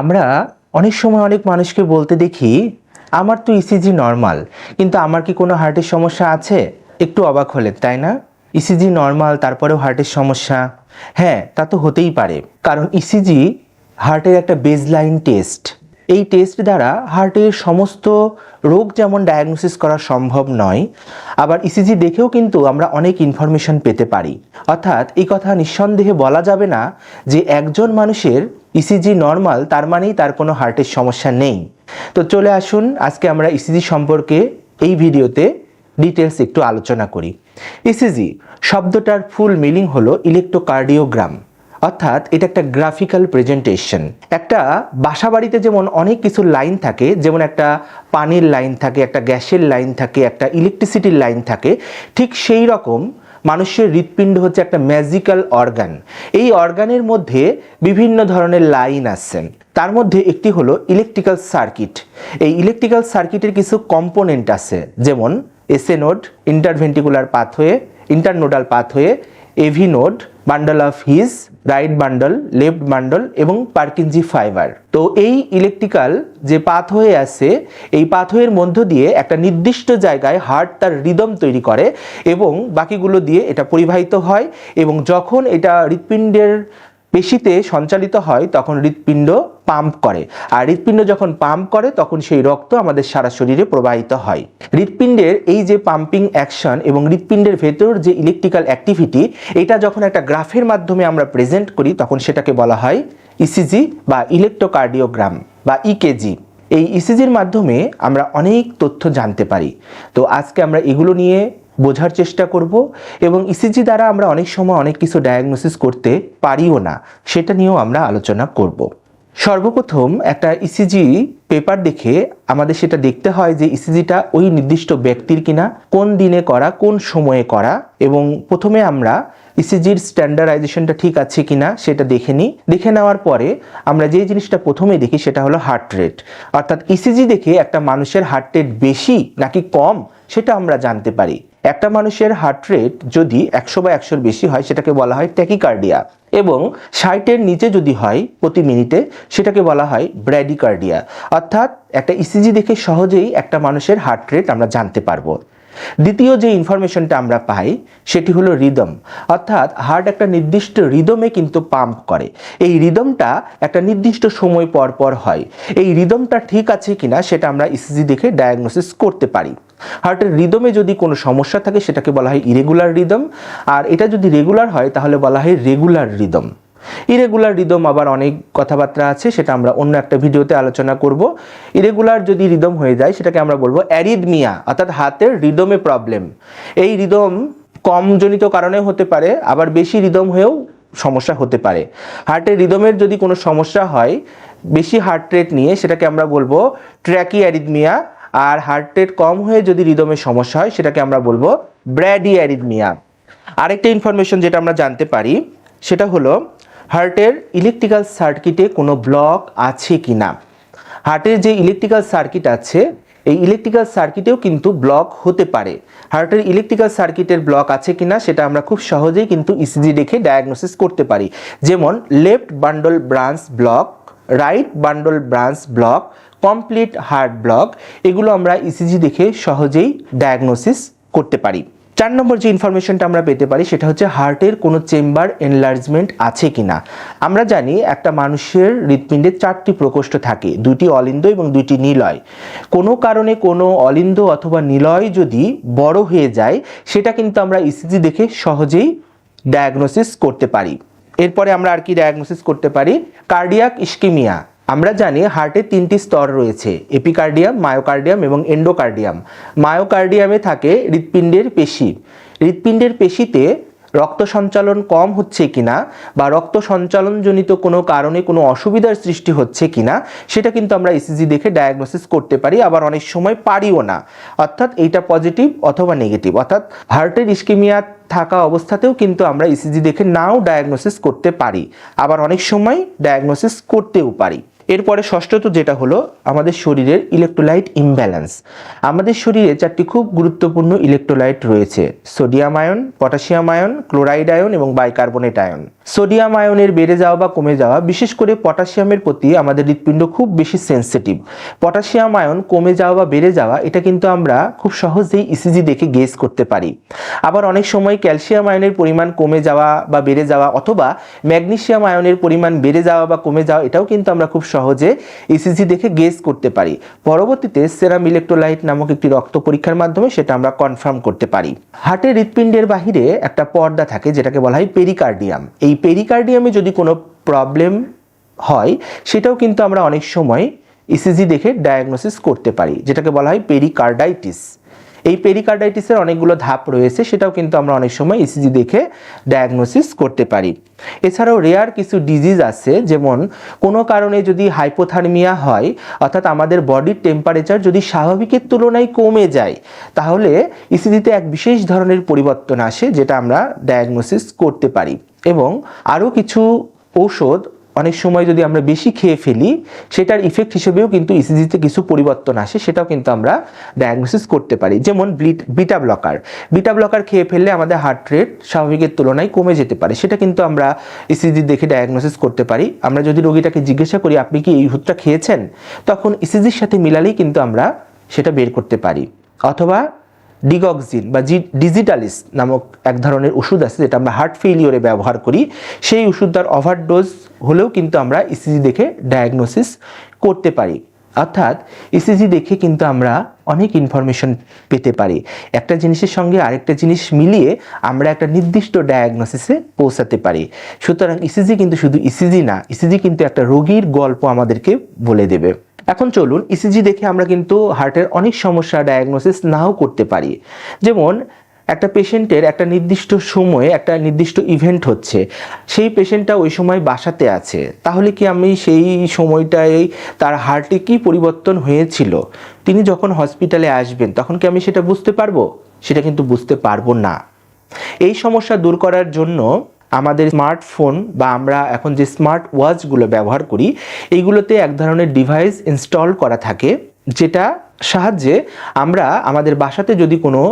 আমরা অনেক সময় অনেক মানুষকে বলতে দেখি, আমার তো ইসিজি নর্মাল কিন্তু আমার কি কোনো হার্টের সমস্যা আছে? একটু অবাক হলেন, তাই না? ইসিজি নর্মাল তারপরেও হার্টের সমস্যা। হ্যাঁ তা তো হতেই পারে। কারণ ইসিজি হার্টের একটা বেজলাইন টেস্ট এই টেস্ট দ্বারা হার্টের সমস্ত রোগ যেমন ডায়াগনোসিস করা সম্ভব নয়, আবার ইসিজি দেখেও কিন্তু আমরা অনেক ইনফরমেশন পেতে পারি। অর্থাৎ এই কথা নিঃসন্দেহে বলা যাবে না যে একজন মানুষের ইসিজি নর্মাল তার মানেই তার কোনো হার্টের সমস্যা নেই। তো চলে আসুন, আজকে আমরা ইসিজি সম্পর্কে এই ভিডিওতে ডিটেলস একটু আলোচনা করি। ইসিজি শব্দটার ফুল মিনিং হলো ইলেকট্রোকার্ডিওগ্রাম অর্থাৎ এটা একটা গ্রাফিক্যাল প্রেজেন্টেশন একটা বাসা বাড়িতে যেমন অনেক কিছু লাইন থাকে, যেমন একটা পানির লাইন থাকে, একটা গ্যাসের লাইন থাকে, একটা ইলেকট্রিসিটির লাইন থাকে, ঠিক সেই রকম মানুষের হৃৎপিণ্ড হচ্ছে একটা ম্যাজিক্যাল অর্গান এই অর্গানের মধ্যে বিভিন্ন ধরনের লাইন আছে। তার মধ্যে একটি হলো ইলেকট্রিক্যাল সার্কিট এই ইলেকট্রিক্যাল সার্কিটের কিছু কম্পোনেন্ট আছে। যেমন SA node interventricular pathway internodal pathway AV node bundle of His right bundle left bundle এবং পার্কিনজি ফাইবার তো এই ইলেকট্রিক্যাল যে পাথওয়ে আছে, এই পাথওয়ের মধ্য দিয়ে একটা নির্দিষ্ট জায়গায় হার্ট তার রিদম তৈরি করে এবং বাকিগুলো দিয়ে এটা পরিবাহিত হয় এবং যখন এটা হৃৎপিণ্ডের পেশিতে সঞ্চালিত হয়, তখন হৃৎপিণ্ড পাম্প করে। আর হৃৎপিণ্ড যখন পাম্প করে, তখন সেই রক্ত আমাদের সারা শরীরে প্রবাহিত হয়। হৃৎপিণ্ডের এই যে পাম্পিং অ্যাকশন এবং হৃৎপিণ্ডের ভেতর যে ইলেকট্রিক্যাল অ্যাক্টিভিটি, এটা যখন একটা গ্রাফের মাধ্যমে আমরা প্রেজেন্ট করি, তখন সেটাকে বলা হয় ইসিজি বা ইলেকট্রোকার্ডিওগ্রাম বা ইকেজি এই ইসিজির মাধ্যমে আমরা অনেক তথ্য জানতে পারি। তো আজকে আমরা এগুলো নিয়ে বোঝার চেষ্টা করব এবং ইসিজি দ্বারা আমরা অনেক সময় অনেক কিছু ডায়াগনোসিস করতে পারিও না, সেটা নিয়েও আমরা আলোচনা করব। সর্বপ্রথম একটা ইসিজি পেপার দেখে আমাদের সেটা দেখতে হয় যে ইসিজিটা ওই নির্দিষ্ট ব্যক্তির কিনা, কোন দিনে করা, কোন সময়ে করা এবং প্রথমে আমরা ইসিজির স্ট্যান্ডার্ডাইজেশনটা ঠিক আছে কিনা সেটা দেখে নিই। দেখে নেওয়ার পরে আমরা যে জিনিসটা প্রথমে দেখি সেটা হলো হার্ট রেট অর্থাৎ ইসিজি দেখে একটা মানুষের হার্ট রেট বেশি নাকি কম, সেটা আমরা জানতে পারি। একটা মানুষের হার্ট রেট যদি একশো বা একশোর বেশি হয়, সেটাকে বলা হয় ট্যাকিকার্ডিয়া এবং ষাটের নিচে যদি হয় প্রতি মিনিটে, সেটাকে বলা হয় ব্র্যাডিকার্ডিয়া অর্থাৎ একটা ইসিজি দেখে সহজেই একটা মানুষের হার্ট রেট আমরা জানতে পারব। দ্বিতীয় যে ইনফরমেশনটা আমরা পাই, সেটি হলো রিদম অর্থাৎ হার্ট একটা নির্দিষ্ট রিদমে কিন্তু পাম্প করে। এই রিদমটা একটা নির্দিষ্ট সময় পর পর হয়। এই রিদমটা ঠিক আছে কিনা সেটা আমরা ইসিজি দেখে ডায়াগনোসিস করতে পারি। হার্টের রিদমে যদি কোনো সমস্যা থাকে, সেটাকে বলা হয় ইরেগুলার রিদম আর এটা যদি রেগুলার হয়, তাহলে বলা হয় রেগুলার রিদম ইরেগুলার রিদম আবার অনেক কথাবার্তা আছে, সেটা আমরা অন্য একটা ভিডিওতে আলোচনা করব। ইরেগুলার যদি রিদম হয়ে যায়, সেটাকে আমরা বলব অ্যারিদমিয়া অর্থাৎ হাতের রিদমে প্রবলেম এই রিদম কমজনিত কারণে হতে পারে, আবার বেশি রিদম হয়েও সমস্যা হতে পারে। হার্টের রিদমের যদি কোনো সমস্যা হয়, বেশি হার্ট রেট নিয়ে, সেটাকে আমরা বলব ট্র্যাকি অ্যারিদমিয়া আর হার্ট রেট কম হয়ে যদি রিদমের সমস্যা হয়, সেটাকে আমরা বলব ব্র্যাডি অ্যারিদমিয়া আরেকটা ইনফরমেশন যেটা আমরা জানতে পারি, সেটা হলো হার্টের ইলেকট্রিক্যাল সার্কিটে কোনো ব্লক আছে কি না? হার্টের যে ইলেকট্রিক্যাল সার্কিট আছে, এই ইলেকট্রিক্যাল সার্কিটেও কিন্তু ব্লক হতে পারে। হার্টের ইলেকট্রিক্যাল সার্কিটের ব্লক আছে কি না, সেটা আমরা খুব সহজেই কিন্তু ইসিজি দেখে ডায়াগনোসিস করতে পারি। যেমন left bundle branch block right bundle branch block complete heart block এগুলো আমরা ইসিজি দেখে সহজেই ডায়াগনোসিস করতে পারি। চার নম্বর যে ইনফরমেশনটা আমরা পেতে পারি, সেটা হচ্ছে হার্টের কোনো চেম্বার এনলার্জমেন্ট আছে কিনা। আমরা জানি একটা মানুষের হৃৎপিণ্ডে চারটি প্রকোষ্ঠ থাকে, দুইটি অলিন্দ এবং দুইটি নিলয়। কোনো কারণে কোনো অলিন্দ অথবা নিলয় যদি বড় হয়ে যায়, সেটা কিন্তু আমরা ইসিজি দেখে সহজেই ডায়াগনোসিস করতে পারি। এরপরে আমরা আর কি ডায়াগনোসিস করতে পারি? কার্ডিয়াক ইস্কিমিয়া আমরা জানি হার্টে তিনটি স্তর রয়েছে, এপিকার্ডিয়াম, মায়োকার্ডিয়াম এবং এন্ডোকার্ডিয়াম। মায়োকার্ডিয়ামে থাকে হৃৎপিণ্ডের পেশি। হৃৎপিণ্ডের পেশিতে রক্ত সঞ্চালন কম হচ্ছে কিনা বা রক্ত সঞ্চালনজনিত কোনো কারণে কোনো অসুবিধার সৃষ্টি হচ্ছে কিনা, সেটা কিন্তু আমরা ইসিজি দেখে ডায়াগনোসিস করতে পারি, আবার অনেক সময় পারিও না। অর্থাৎ এইটা পজিটিভ অথবা নেগেটিভ অর্থাৎ হার্টের ইস্কিমিয়া থাকা অবস্থাতেও কিন্তু আমরা ইসিজি দেখে নাও ডায়াগনোসিস করতে পারি, আবার অনেক সময় ডায়াগনোসিস করতেও পারি। এরপরে ষষ্ঠত যেটা হলো আমাদের শরীরের ইলেকট্রোলাইট ইমব্যালেন্স আমাদের শরীরে চারটি খুব গুরুত্বপূর্ণ ইলেকট্রোলাইট রয়েছে sodium ion potassium ion chloride ion এবং বাইকার্বনেট আয়ন সোডিয়াম আয়নের বেড়ে যাওয়া বা কমে যাওয়া, বিশেষ করে পটাশিয়ামের প্রতি আমাদের হৃৎপিণ্ড খুব বেশি সেন্সিটিভ পটাশিয়াম আয়ন কমে যাওয়া বা বেড়ে যাওয়া, এটা কিন্তু আমরা খুব সহজেই ইসিজি দেখে গেস করতে পারি। আবার অনেক সময় ক্যালসিয়াম আয়নের পরিমাণ কমে যাওয়া বা বেড়ে যাওয়া অথবা ম্যাগনেসিয়াম আয়নের পরিমাণ বেড়ে যাওয়া বা কমে যাওয়া, এটাও কিন্তু আমরা খুব সহজে ইসিজি দেখে গেস করতে পারি। পরবর্তীতে সেরাম ইলেকট্রোলাইট নামক একটি রক্ত পরীক্ষার মাধ্যমে সেটা আমরা কনফার্ম করতে পারি। হার্টের হৃৎপিণ্ডের বাহিরে একটা পর্দা থাকে যেটাকে বলা হয় পেরিকার্ডিয়াম এই পেরিকার্ডিয়ামে যদি কোনো প্রবলেম হয়, সেটাও কিন্তু আমরা অনেক সময় ইসিজি দেখে ডায়াগনোসিস করতে পারি, যেটাকে বলা হয় পেরিকার্ডাইটিস এই পেরিকার্ডাইটিসের অনেকগুলো ধাপ রয়েছে, সেটাও কিন্তু আমরা অনেক সময় ইসিজি দেখে ডায়াগনোসিস করতে পারি। এছাড়াও রেয়ার কিছু ডিজিজ আছে, যেমন কোনো কারণে যদি হাইপোথার্মিয়া হয়, অর্থাৎ আমাদের বডির টেম্পারেচার যদি স্বাভাবিকের তুলনায় কমে যায়, তাহলে ইসিজিতে এক বিশেষ ধরনের পরিবর্তন আসে, যেটা আমরা ডায়াগনোসিস করতে পারি। এবং আরও কিছু ঔষধ অনেক সময় যদি আমরা বেশি খেয়ে ফেলি, সেটার ইফেক্ট হিসেবেও কিন্তু ইসিজিতে কিছু পরিবর্তন আসে, সেটাও কিন্তু আমরা ডায়াগনোসিস করতে পারি। যেমন বিটা ব্লকার বিটা ব্লকার খেয়ে ফেললে আমাদের হার্ট রেট স্বাভাবিকের তুলনায় কমে যেতে পারে। সেটা কিন্তু আমরা ইসিজি দেখে ডায়াগনোসিস করতে পারি। আমরা যদি রোগীটাকে জিজ্ঞাসা করি, আপনি কি এই ওষুধটা খেয়েছেন? তখন ইসিজির সাথে মিলালেই কিন্তু আমরা সেটা বের করতে পারি। অথবা ডিগক্সিন বা জি ডিজিটালিস নামক এক ধরনের ওষুধ আছে যেটা আমরা হার্ট ফেইলিওরে ব্যবহার করি। সেই ওষুধটার ওভারডোজ হলেও কিন্তু আমরা ইসিজি দেখে ডায়াগনোসিস করতে পারি। অর্থাৎ ইসিজি দেখে কিন্তু আমরা অনেক ইনফরমেশন পেতে পারি। একটা জিনিসের সঙ্গে আরেকটা জিনিস মিলিয়ে আমরা একটা নির্দিষ্ট ডায়াগনোসিসে পৌঁছাতে পারি। সুতরাং ইসিজি কিন্তু শুধু ইসিজি না ইসিজি কিন্তু একটা রোগীর গল্প আমাদেরকে বলে দেবে। এখন চলুন ইসিজি দেখে আমরা কিন্তু হার্টের অনেক সমস্যা ডায়াগনোসিস নাও করতে পারি। যেমন, একটা পেশেন্টের একটা নির্দিষ্ট সময়ে একটা নির্দিষ্ট ইভেন্ট হচ্ছে। সেই পেশেন্টটা ওই সময় বাসাতে আছে। তাহলে কি আমি সেই সময়টায় তার হার্টে কি পরিবর্তন হয়েছিল? তিনি যখন হসপিটালে আসবেন, তখন কি আমি সেটা বুঝতে পারব? সেটা কিন্তু বুঝতে পারব না। এই সমস্যা দূর করার জন্য আমাদের স্মার্টফোন বা আমরা এখন যে স্মার্ট ওয়াচগুলো ব্যবহার করি, এইগুলোতে এক ধরনের ডিভাইস ইনস্টল করা থাকে, যেটা সাহায্যে আমরা আমাদের বাসাতে যদি কোনো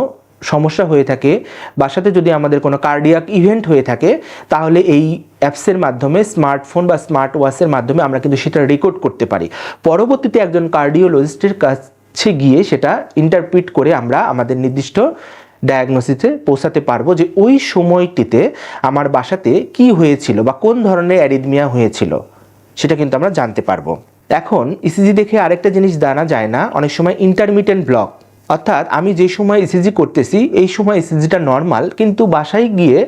সমস্যা হয়ে থাকে, বাসাতে যদি আমাদের কোনো কার্ডিয়াক ইভেন্ট হয়ে থাকে, তাহলে এই অ্যাপসের মাধ্যমে স্মার্টফোন বা স্মার্ট ওয়াচের মাধ্যমে আমরা কিন্তু সেটা রেকর্ড করতে পারি। পরবর্তীতে একজন কার্ডিওলজিস্টের কাছে গিয়ে সেটা ইন্টারপ্রিট করে আমরা আমাদের নির্দিষ্ট ডায়াগনোসিসে পৌঁছাতে পারব যে ওই সময়টিতে আমার বাসাতে কি হয়েছিল বা কোন ধরনের অ্যারিদমিয়া হয়েছিল, সেটা কিন্তু আমরা জানতে পারব। এখন ইসিজি দেখে আরেকটা জিনিস জানা যায় না, অনেক সময় ইন্টারমিটেন্ট ব্লক অর্থাৎ আমি যে সময় ইসিজি করতেছি, এই সময় ইসিজিটা নর্মাল কিন্তু বাসায় গিয়ে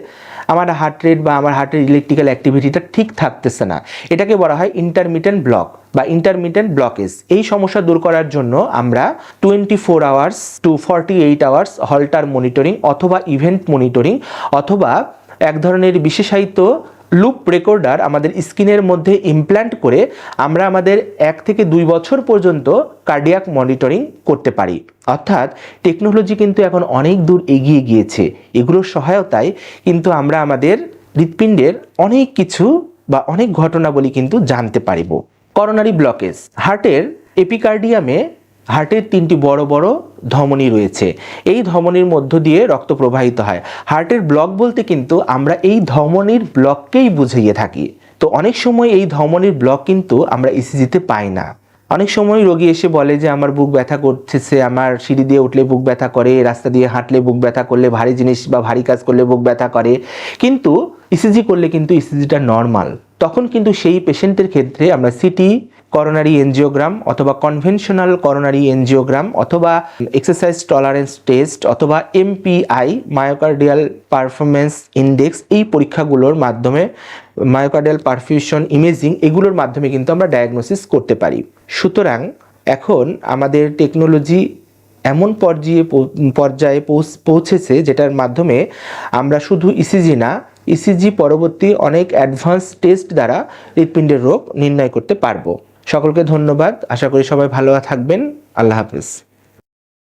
আমার হার্ট রেট বা আমার হার্টের ইলেকট্রিক্যাল অ্যাক্টিভিটিটা ঠিক থাকতেছে না। এটাকে বলা হয় ইন্টারমিটেন্ট ব্লক বা ইন্টারমিটেন্ট ব্লকেজ এই সমস্যা দূর করার জন্য আমরা twenty four hours to forty eight hours Holter monitoring অথবা ইভেন্ট মনিটরিং অথবা এক ধরনের বিশেষায়িত লুপ রেকর্ডার আমাদের স্কিনের মধ্যে ইমপ্ল্যান্ট করে আমরা আমাদের এক থেকে দুই বছর পর্যন্ত কার্ডিয়াক মনিটরিং করতে পারি। অর্থাৎ টেকনোলজি কিন্তু এখন অনেক দূর এগিয়ে গিয়েছে। এগুলোর সহায়তায় কিন্তু আমরা আমাদের হৃৎপিণ্ডের অনেক কিছু বা অনেক ঘটনাবলী কিন্তু জানতে পারিব। করোনারি ব্লকেজ হার্টের এপিকার্ডিয়ামে হার্টের তিনটি বড় বড় ধমনী রয়েছে। এই ধমনীর মধ্য দিয়ে রক্ত প্রবাহিত হয়। হার্টের ব্লক বলতে কিন্তু আমরা এই ধমনীর ব্লককেই বুঝিয়ে থাকি। তো অনেক সময় এই ধমনীর ব্লক কিন্তু আমরা ইসিজিতে পাই না। অনেক সময় রোগী এসে বলে যে, আমার বুক ব্যথা করতেছে, আমার সিঁড়ি দিয়ে উঠলে বুক ব্যথা করে, রাস্তা দিয়ে হাঁটলে বুক ব্যথা করলে ভারী জিনিস বা ভারী কাজ করলে বুক ব্যথা করে। কিন্তু ইসিজি করলে কিন্তু ইসিজিটা নর্মাল তখন কিন্তু সেই পেশেন্টের ক্ষেত্রে আমরা সিটি করোনারি এনজিওগ্রাম অথবা কনভেনশনাল করোনারি এনজিওগ্রাম অথবা এক্সারসাইজ টলারেন্স টেস্ট অথবা এমপিআই মায়োকার্ডিয়াল পারফরমেন্স ইন্ডেক্স এই পরীক্ষাগুলোর মাধ্যমে মায়োকার্ডিয়াল পারফিউশন ইমেজিং এগুলোর মাধ্যমে কিন্তু আমরা ডায়াগনোসিস করতে পারি। সুতরাং এখন আমাদের টেকনোলজি এমন পর্যায়ে পর্যায়ে পৌঁছ- পৌঁছেছে যেটার মাধ্যমে আমরা শুধু ইসিজি না ইসিজি পরবর্তী অনেক অ্যাডভান্স টেস্ট দ্বারা হৃৎপিণ্ডের রোগ নির্ণয় করতে পারব। সকলকে ধন্যবাদ। আশা করি সবাই ভালো থাকবেন। আল্লাহ হাফিজ।